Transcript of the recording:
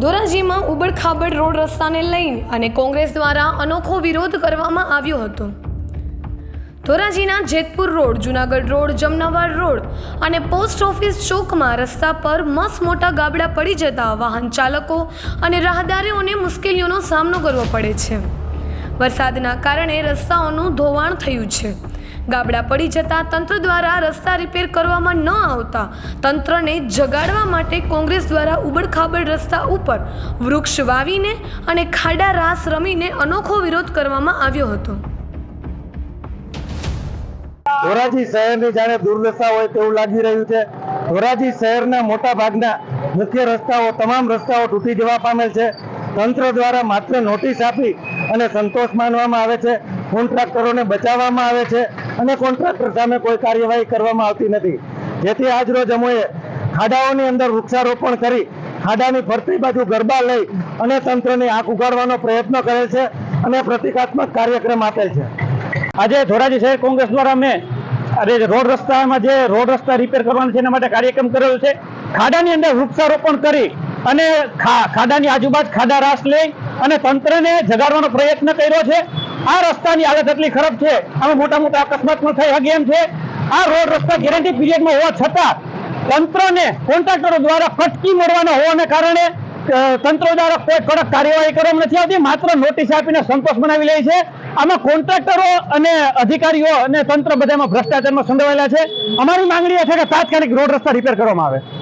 ધોરાજીમાં ઉબડખાબડ road રસ્તાને લઈને અને કોંગ્રેસ દ્વારા અનોખો વિરોધ કરવામાં આવ્યો હતો. ધોરાજીના Jetpur road, Junagadh road Jamnavar road અને પોસ્ટ ઓફિસ ચોકમાં રસ્તા પર મસ મોટા ગાબડા પડી જતા વાહન ચાલકો અને રાહદારીઓને મુશ્કેલીઓનો સામનો કરવો પડે છે. વરસાદના કારણે રસ્તાઓનું ધોવાણ થયું છે. ગાબડા પડી જતા તંત્ર દ્વારા રસ્તા રિપેર કરવામાં ન આવતા. તંત્રને જગાડવા માટે કોંગ્રેસ દ્વારા ઉબડખાબડ રસ્તા ઉપર વૃક્ષ વાવીને અને ખાડા રાસ રમીને અનોખો વિરોધ કરવામાં આવ્યો હતો. ધોરાજી શહેરની જાણે દુર્દશા હોય તેવું લાગી રહ્યું છે. ધોરાજી શહેરના મોટા ભાગના મુખ્ય રસ્તાઓ, તમામ રસ્તાઓ તૂટી જવા પામેલ છે. તંત્ર દ્વારા માત્ર નોટિસ આપી અને સંતોષ માનવામાં આવે છે. કોન્ટ્રાક્ટરોને બચાવવામાં આવે છે. અને કોન્ટ્રાક્ટર સામે કોઈ કાર્યવાહી કરવામાં આવતી નથી. જેથી આજ રોજ અમોએ ખાડાઓની અંદર વૃક્ષારોપણ કરી, ખાડાની ફરતી બાજુ ગરબા લઈ અને તંત્રની આંખ ઉગાડવાનો પ્રયત્ન કરે છે અને પ્રતિકાત્મક કાર્યક્રમ આપેલ છે. આજે ધોરાજી શહેર કોંગ્રેસ દ્વારા મેં રોડ રસ્તામાં જે રોડ રસ્તા રિપેર કરવાનો છે એના માટે કાર્યક્રમ કરેલો છે. ખાડાની અંદર વૃક્ષારોપણ કરી અને ખાડાની આજુબાજુ ખાડા રાસ લઈ અને તંત્રને જગાડવાનો પ્રયત્ન કર્યો છે. આ રસ્તાની હાલત એટલી ખરાબ છે, આમાં મોટા મોટા અકસ્માત પણ થઈ શકે એમ છે. આ રોડ રસ્તા ગેરંટી પીરિયડમાં હોવા છતાં તંત્રને કોન્ટ્રાક્ટરો દ્વારા ફટકી મળવાના હોવાને કારણે તંત્ર દ્વારા કોઈ કડક કાર્યવાહી કરવામાં નથી આવતી, માત્ર નોટિસ આપીને સંતોષ બનાવી લે છે. આમાં કોન્ટ્રાક્ટરો અને અધિકારીઓ અને તંત્ર બધામાં ભ્રષ્ટાચારમાં સંડોવાયેલા છે. અમારી માંગણી એ છે કે તાત્કાલિક રોડ રસ્તા રિપેર કરવામાં આવે.